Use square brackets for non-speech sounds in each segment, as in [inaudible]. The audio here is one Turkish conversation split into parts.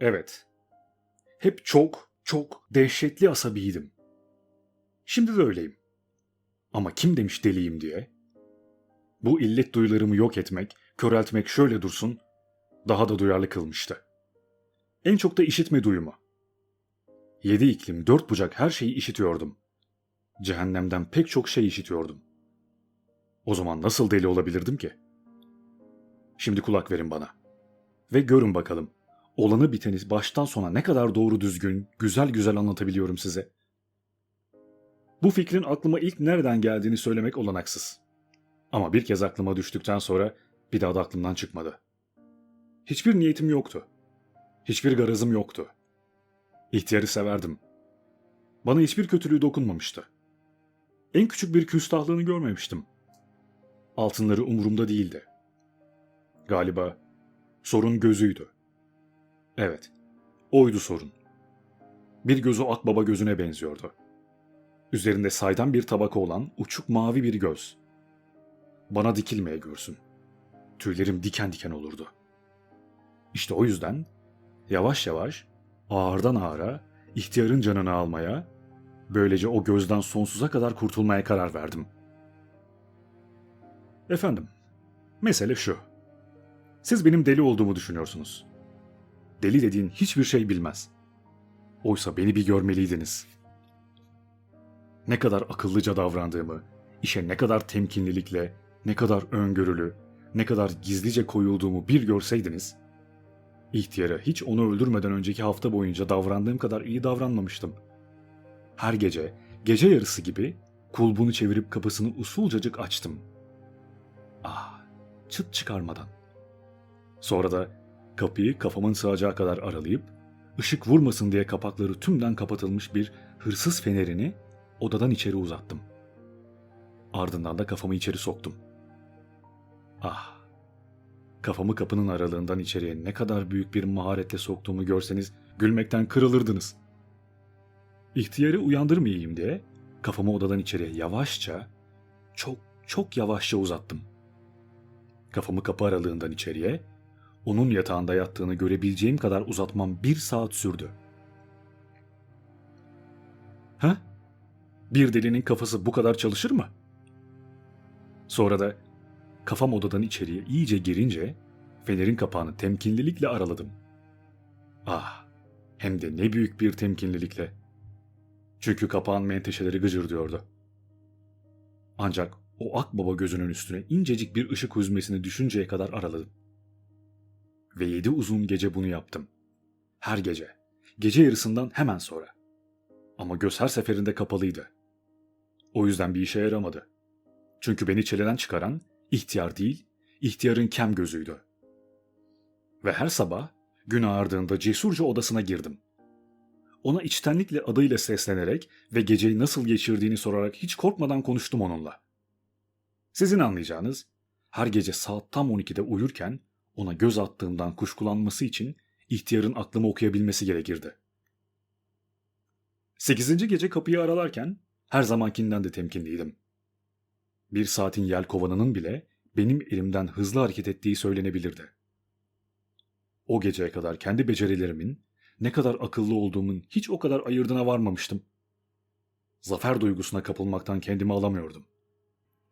Evet. Hep çok, çok dehşetli asabiydim. Şimdi de öyleyim. Ama kim demiş deliyim diye? Bu illet duyularımı yok etmek, köreltmek şöyle dursun, daha da duyarlı kılmıştı. En çok da işitme duyumu. Yedi iklim, dört bucak her şeyi işitiyordum. Cehennemden pek çok şey işitiyordum. O zaman nasıl deli olabilirdim ki? Şimdi kulak verin bana. Ve görün bakalım, olanı biteni baştan sona ne kadar doğru düzgün, güzel güzel anlatabiliyorum size. Bu fikrin aklıma ilk nereden geldiğini söylemek olanaksız. Ama bir kez aklıma düştükten sonra bir daha da aklımdan çıkmadı. Hiçbir niyetim yoktu. Hiçbir garazım yoktu. İhtiyarı severdim. Bana hiçbir kötülüğü dokunmamıştı. En küçük bir küstahlığını görmemiştim. Altınları umurumda değildi. Galiba sorun gözüydü. Evet, oydu sorun. Bir gözü akbaba gözüne benziyordu. Üzerinde saydam bir tabaka olan uçuk mavi bir göz. Bana dikilmeye görsün. Tüylerim diken diken olurdu. İşte o yüzden yavaş yavaş ağırdan ağıra ihtiyarın canını almaya, böylece o gözden sonsuza kadar kurtulmaya karar verdim. Efendim, mesele şu. Siz benim deli olduğumu düşünüyorsunuz. Deli dediğin hiçbir şey bilmez. Oysa beni bir görmeliydiniz. Ne kadar akıllıca davrandığımı, işe ne kadar temkinlilikle, ne kadar öngörülü, ne kadar gizlice koyulduğumu bir görseydiniz, ihtiyara hiç onu öldürmeden önceki hafta boyunca davrandığım kadar iyi davranmamıştım. Her gece, gece yarısı gibi kulbunu çevirip kapısını usulcacık açtım. Ah, çıt çıkarmadan. Sonra da kapıyı kafamın sığacağı kadar aralayıp, ışık vurmasın diye kapakları tümden kapatılmış bir hırsız fenerini odadan içeri uzattım. Ardından da kafamı içeri soktum. Ah, kafamı kapının aralığından içeriye ne kadar büyük bir maharetle soktuğumu görseniz gülmekten kırılırdınız. İhtiyarı uyandırmayayım diye kafamı odadan içeriye yavaşça, çok çok yavaşça uzattım. Kafamı kapı aralığından içeriye, onun yatağında yattığını görebileceğim kadar uzatmam bir saat sürdü. Ha? Bir delinin kafası bu kadar çalışır mı? Sonra da kafam odadan içeriye iyice girince fenerin kapağını temkinlilikle araladım. Ah, hem de ne büyük bir temkinlilikle. Çünkü kapağın menteşeleri gıcırdıyordu. Ancak o akbaba gözünün üstüne incecik bir ışık hüzmesini düşünceye kadar araladım. Ve yedi uzun gece bunu yaptım. Her gece. Gece yarısından hemen sonra. Ama göz her seferinde kapalıydı. O yüzden bir işe yaramadı. Çünkü beni çileden çıkaran ihtiyar değil, ihtiyarın kem gözüydü. Ve her sabah gün ağardığında cesurca odasına girdim. Ona içtenlikle adıyla seslenerek ve geceyi nasıl geçirdiğini sorarak hiç korkmadan konuştum onunla. Sizin anlayacağınız, her gece saat tam 12'de uyurken ona göz attığımdan kuşkulanması için ihtiyarın aklımı okuyabilmesi gerekirdi. Sekizinci gece kapıyı aralarken her zamankinden de temkinliydim. Bir saatin yel kovanının bile benim elimden hızlı hareket ettiği söylenebilirdi. O geceye kadar kendi becerilerimin, ne kadar akıllı olduğumun hiç o kadar ayırdına varmamıştım. Zafer duygusuna kapılmaktan kendimi alamıyordum.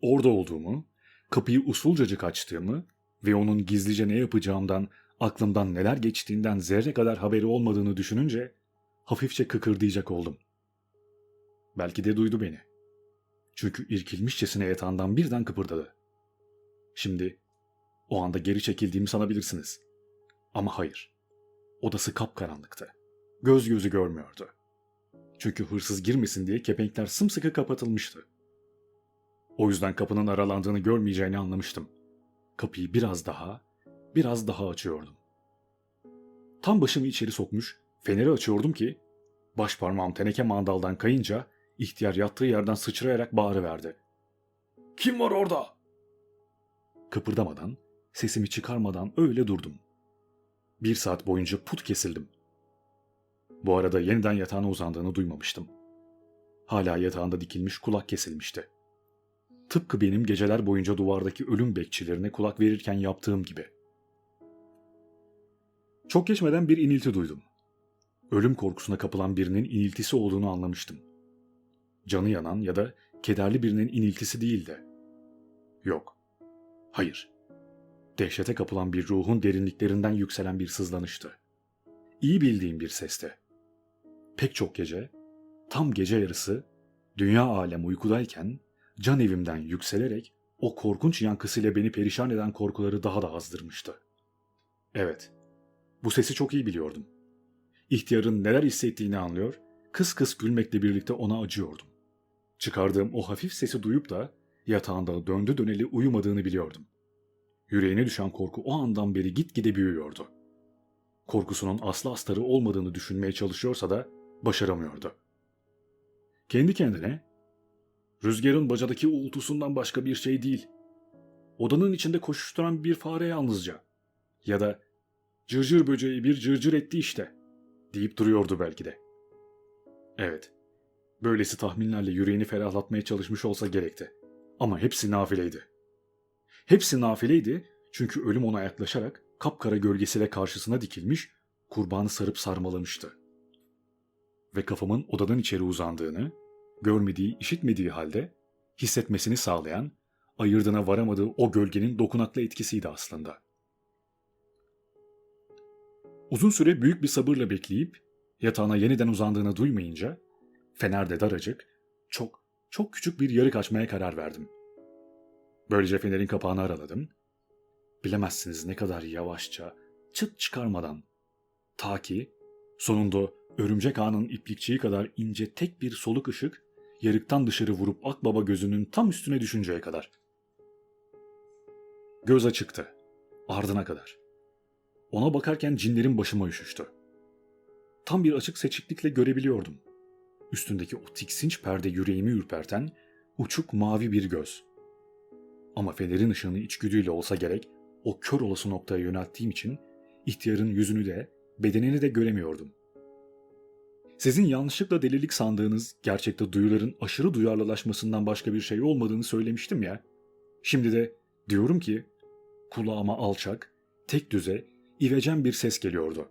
Orada olduğumu, kapıyı usulcacık açtığımı ve onun gizlice ne yapacağımdan, aklımdan neler geçtiğinden zerre kadar haberi olmadığını düşününce hafifçe kıkırdayacak oldum. Belki de duydu beni. Çünkü irkilmişçesine yatağından birden kıpırdadı. Şimdi o anda geri çekildiğimi sanabilirsiniz. Ama hayır. Odası kapkaranlıktı. Göz gözü görmüyordu. Çünkü hırsız girmesin diye kepenkler sımsıkı kapatılmıştı. O yüzden kapının aralandığını görmeyeceğini anlamıştım. Kapıyı biraz daha, biraz daha açıyordum. Tam başımı içeri sokmuş, feneri açıyordum ki, baş parmağım teneke mandaldan kayınca ihtiyar yattığı yerden sıçrayarak bağırıverdi. Kim var orada? Kıpırdamadan, sesimi çıkarmadan öyle durdum. Bir saat boyunca put kesildim. Bu arada yeniden yatağına uzandığını duymamıştım. Hala yatağında dikilmiş kulak kesilmişti. Tıpkı benim geceler boyunca duvardaki ölüm bekçilerine kulak verirken yaptığım gibi. Çok geçmeden bir inilti duydum. Ölüm korkusuna kapılan birinin iniltisi olduğunu anlamıştım. Canı yanan ya da kederli birinin iniltisi değil de. Yok. Hayır. Dehşete kapılan bir ruhun derinliklerinden yükselen bir sızlanıştı. İyi bildiğim bir sesti. Pek çok gece, tam gece yarısı, dünya alem uykudayken can evimden yükselerek o korkunç yankısıyla beni perişan eden korkuları daha da azdırmıştı. Evet, bu sesi çok iyi biliyordum. İhtiyarın neler hissettiğini anlıyor, kıs kıs gülmekle birlikte ona acıyordum. Çıkardığım o hafif sesi duyup da yatağında döndü döneli uyumadığını biliyordum. Yüreğine düşen korku o andan beri gitgide büyüyordu. Korkusunun aslı astarı olmadığını düşünmeye çalışıyorsa da başaramıyordu. Kendi kendine, rüzgarın bacadaki uğultusundan başka bir şey değil. Odanın içinde koşuşturan bir fare yalnızca. Ya da cırcır böceği bir cırcır etti işte, deyip duruyordu belki de. Evet, böylesi tahminlerle yüreğini ferahlatmaya çalışmış olsa gerekti. Ama hepsi nafileydi. Hepsi nafileydi çünkü ölüm ona yaklaşarak kapkara gölgesiyle karşısına dikilmiş, kurbanı sarıp sarmalamıştı. Ve kafamın odadan içeri uzandığını, görmediği, işitmediği halde hissetmesini sağlayan, ayırdına varamadığı o gölgenin dokunaklı etkisiydi aslında. Uzun süre büyük bir sabırla bekleyip yatağına yeniden uzandığını duymayınca fenerde daracık, çok çok küçük bir yarık açmaya karar verdim. Böylece fenerin kapağını araladım. Bilemezsiniz ne kadar yavaşça, çıt çıkarmadan. Ta ki sonunda örümcek ağının iplikçiği kadar ince tek bir soluk ışık yarıktan dışarı vurup akbaba gözünün tam üstüne düşünceye kadar. Göz açıktı. Ardına kadar. Ona bakarken cinlerin başıma üşüştü. Tam bir açık seçiklikle görebiliyordum. Üstündeki o tiksinç perde yüreğimi ürperten uçuk mavi bir göz. Ama fenerin ışığını içgüdüyle olsa gerek o kör olası noktaya yönelttiğim için ihtiyarın yüzünü de bedenini de göremiyordum. Sizin yanlışlıkla delilik sandığınız gerçekte duyuların aşırı duyarlılaşmasından başka bir şey olmadığını söylemiştim ya. Şimdi de diyorum ki kulağıma alçak, tek düze, ivecen bir ses geliyordu.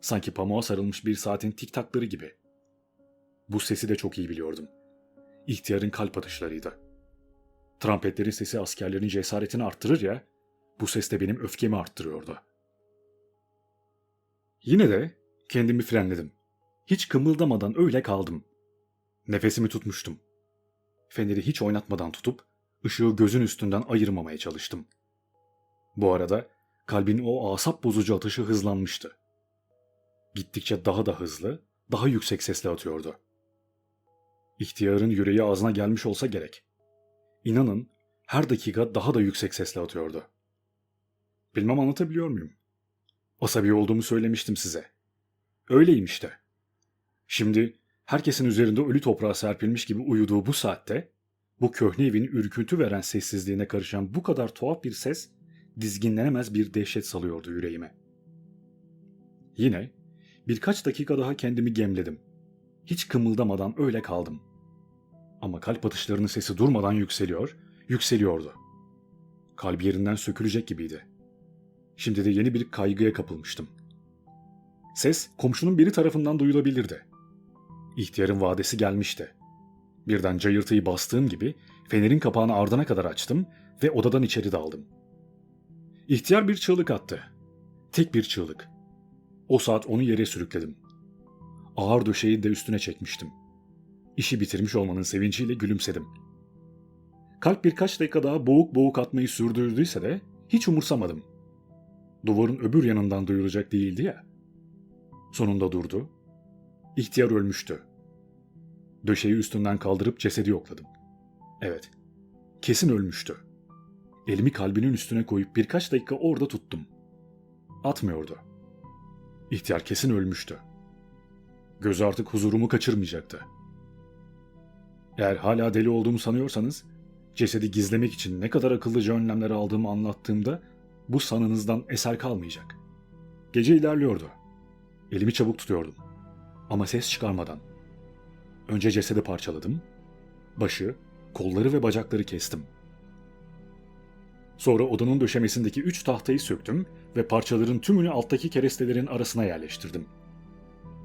Sanki pamuğa sarılmış bir saatin tiktakları gibi. Bu sesi de çok iyi biliyordum. İhtiyarın kalp atışlarıydı. Trampetlerin sesi askerlerin cesaretini arttırır ya, bu ses de benim öfkemi arttırıyordu. Yine de kendimi frenledim. Hiç kımıldamadan öyle kaldım. Nefesimi tutmuştum. Feneri hiç oynatmadan tutup ışığı gözün üstünden ayırmamaya çalıştım. Bu arada kalbin o asap bozucu atışı hızlanmıştı. Gittikçe daha da hızlı, daha yüksek sesle atıyordu. İhtiyarın yüreği ağzına gelmiş olsa gerek. İnanın her dakika daha da yüksek sesle atıyordu. Bilmem anlatabiliyor muyum? Asabi olduğumu söylemiştim size. Öyleyim işte. Şimdi herkesin üzerinde ölü toprağa serpilmiş gibi uyuduğu bu saatte, bu köhne evin ürküntü veren sessizliğine karışan bu kadar tuhaf bir ses, dizginlenemez bir dehşet salıyordu yüreğime. Yine birkaç dakika daha kendimi gemledim. Hiç kımıldamadan öyle kaldım. Ama kalp atışlarının sesi durmadan yükseliyor, yükseliyordu. Kalbi yerinden sökülecek gibiydi. Şimdi de yeni bir kaygıya kapılmıştım. Ses komşunun biri tarafından duyulabilirdi. İhtiyarın vadesi gelmişti. Birden cayırtıyı bastığım gibi fenerin kapağını ardına kadar açtım ve odadan içeri daldım. İhtiyar bir çığlık attı. Tek bir çığlık. O saat onu yere sürükledim. Ağır döşeği de üstüne çekmiştim. İşi bitirmiş olmanın sevinciyle gülümsedim. Kalp birkaç dakika daha boğuk boğuk atmayı sürdürdüyse de hiç umursamadım. Duvarın öbür yanından duyulacak değildi ya. Sonunda durdu. İhtiyar ölmüştü. Döşeyi üstünden kaldırıp cesedi yokladım. Evet, kesin ölmüştü. Elimi kalbinin üstüne koyup birkaç dakika orada tuttum. Atmıyordu. İhtiyar kesin ölmüştü. Gözü artık huzurumu kaçırmayacaktı. Eğer hala deli olduğumu sanıyorsanız, cesedi gizlemek için ne kadar akıllıca önlemler aldığımı anlattığımda bu sanınızdan eser kalmayacak. Gece ilerliyordu. Elimi çabuk tutuyordum. Ama ses çıkarmadan. Önce cesedi parçaladım. Başı, kolları ve bacakları kestim. Sonra odanın döşemesindeki üç tahtayı söktüm ve parçaların tümünü alttaki kerestelerin arasına yerleştirdim.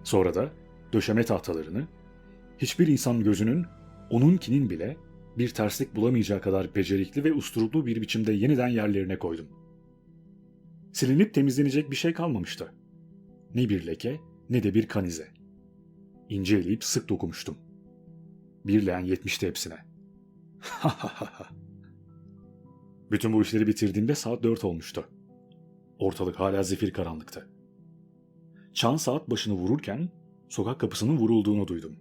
Sonra da döşeme tahtalarını, hiçbir insan gözünün, onunkinin bile bir terslik bulamayacağı kadar becerikli ve usturuplu bir biçimde yeniden yerlerine koydum. Silinip temizlenecek bir şey kalmamıştı. Ne bir leke ne de bir kanize. İnce eleyip sık dokumuştum. Bir leğen yetmişti hepsine. [laughs] Bütün bu işleri bitirdiğimde saat dört olmuştu. Ortalık hala zifir karanlıktı. Çan saat başını vururken sokak kapısının vurulduğunu duydum.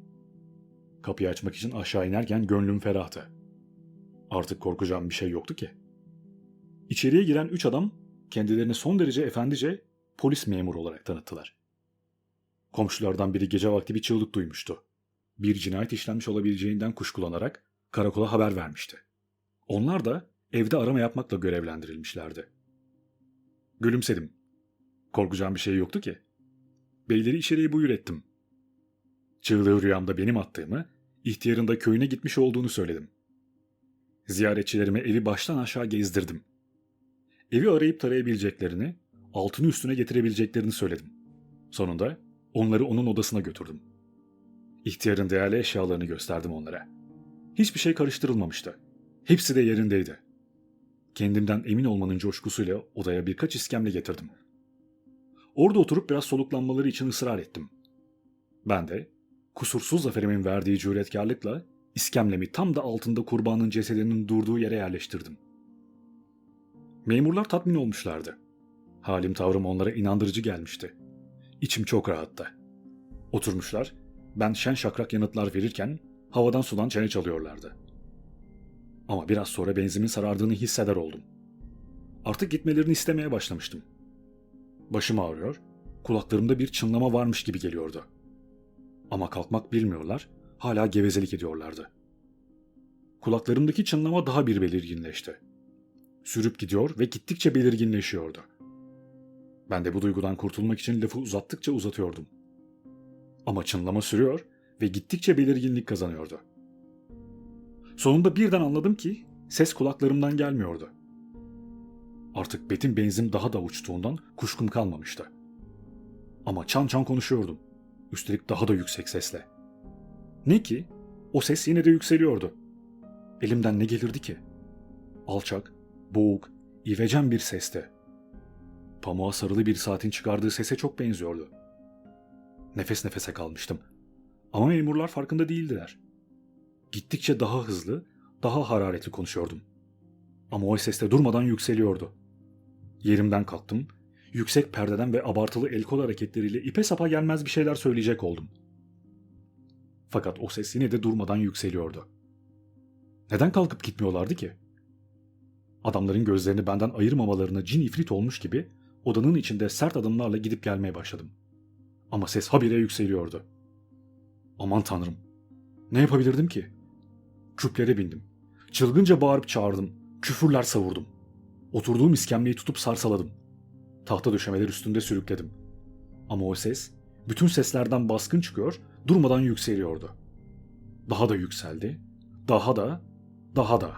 Kapıyı açmak için aşağı inerken gönlüm ferahtı. Artık korkacağım bir şey yoktu ki. İçeriye giren üç adam kendilerini son derece efendice polis memuru olarak tanıttılar. Komşulardan biri gece vakti bir çığlık duymuştu. Bir cinayet işlenmiş olabileceğinden kuşkulanarak karakola haber vermişti. Onlar da evde arama yapmakla görevlendirilmişlerdi. Gülümsedim. Korkacağım bir şey yoktu ki. Beyleri içeriye buyur ettim. Çığlığı rüyamda benim attığımı, ihtiyarın da köyüne gitmiş olduğunu söyledim. Ziyaretçilerime evi baştan aşağı gezdirdim. Evi arayıp tarayabileceklerini, altını üstüne getirebileceklerini söyledim. Sonunda onları onun odasına götürdüm. İhtiyarın değerli eşyalarını gösterdim onlara. Hiçbir şey karıştırılmamıştı. Hepsi de yerindeydi. Kendimden emin olmanın coşkusuyla odaya birkaç iskemle getirdim. Orada oturup biraz soluklanmaları için ısrar ettim. Ben de kusursuz zaferimin verdiği cüretkarlıkla iskemlemi tam da altında kurbanın cesedinin durduğu yere yerleştirdim. Memurlar tatmin olmuşlardı. Halim tavrım onlara inandırıcı gelmişti. İçim çok rahattı. Oturmuşlar, ben şen şakrak yanıtlar verirken havadan sudan çene çalıyorlardı. Ama biraz sonra benzimin sarardığını hisseder oldum. Artık gitmelerini istemeye başlamıştım. Başım ağrıyor, kulaklarımda bir çınlama varmış gibi geliyordu. Ama kalkmak bilmiyorlar, hala gevezelik ediyorlardı. Kulaklarımdaki çınlama daha bir belirginleşti. Sürüp gidiyor ve gittikçe belirginleşiyordu. Ben de bu duygudan kurtulmak için lafı uzattıkça uzatıyordum. Ama çınlama sürüyor ve gittikçe belirginlik kazanıyordu. Sonunda birden anladım ki ses kulaklarımdan gelmiyordu. Artık betin benzin daha da uçtuğundan kuşkum kalmamıştı. Ama çan çan konuşuyordum. Üstelik daha da yüksek sesle. Ne ki? O ses yine de yükseliyordu. Elimden ne gelirdi ki? Alçak, boğuk, ivecen bir sesti. Pamuğa sarılı bir saatin çıkardığı sese çok benziyordu. Nefes nefese kalmıştım. Ama memurlar farkında değildiler. Gittikçe daha hızlı, daha hararetli konuşuyordum. Ama o ses de durmadan yükseliyordu. Yerimden kalktım, yüksek perdeden ve abartılı el kol hareketleriyle ipe sapa gelmez bir şeyler söyleyecek oldum. Fakat o ses yine de durmadan yükseliyordu. Neden kalkıp gitmiyorlardı ki? Adamların gözlerini benden ayırmamalarına cin ifrit olmuş gibi odanın içinde sert adımlarla gidip gelmeye başladım. Ama ses habire yükseliyordu. Aman tanrım. Ne yapabilirdim ki? Küplere bindim. Çılgınca bağırıp çağırdım. Küfürler savurdum. Oturduğum iskemleyi tutup sarsaladım. Tahta döşemeler üstünde sürükledim. Ama o ses bütün seslerden baskın çıkıyor, durmadan yükseliyordu. Daha da yükseldi. Daha da, daha da.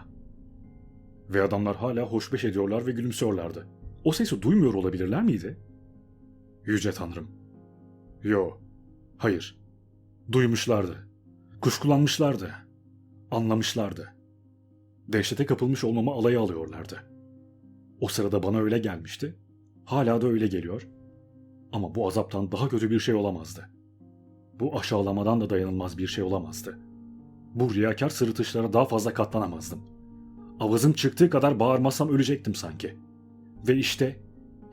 Ve adamlar hala hoşbeş ediyorlar ve gülümsüyorlardı. O sesi duymuyor olabilirler miydi? Yüce Tanrım. Yo, hayır. Duymuşlardı. Kuşkulanmışlardı. Anlamışlardı. Dehşete kapılmış olmamı alaya alıyorlardı. O sırada bana öyle gelmişti. Hala da öyle geliyor. Ama bu azaptan daha kötü bir şey olamazdı. Bu aşağılamadan da dayanılmaz bir şey olamazdı. Bu riyakar sırıtışlara daha fazla katlanamazdım. Avazım çıktığı kadar bağırmasam ölecektim sanki. Ve işte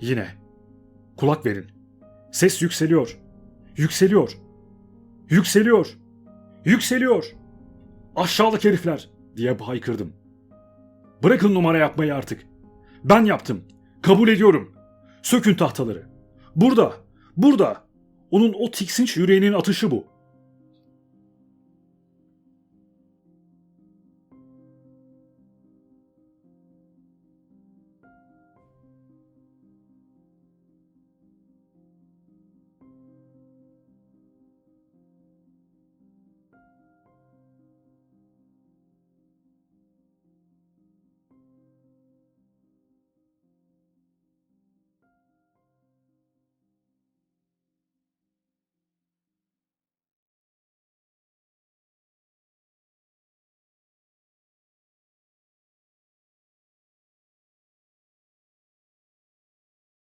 yine. Kulak verin. Ses yükseliyor. Yükseliyor. Yükseliyor. Yükseliyor. Aşağılık herifler diye haykırdım. Bırakın numara yapmayı artık. Ben yaptım. Kabul ediyorum. Sökün tahtaları. Burada, burada. Onun o tiksinç yüreğinin atışı bu.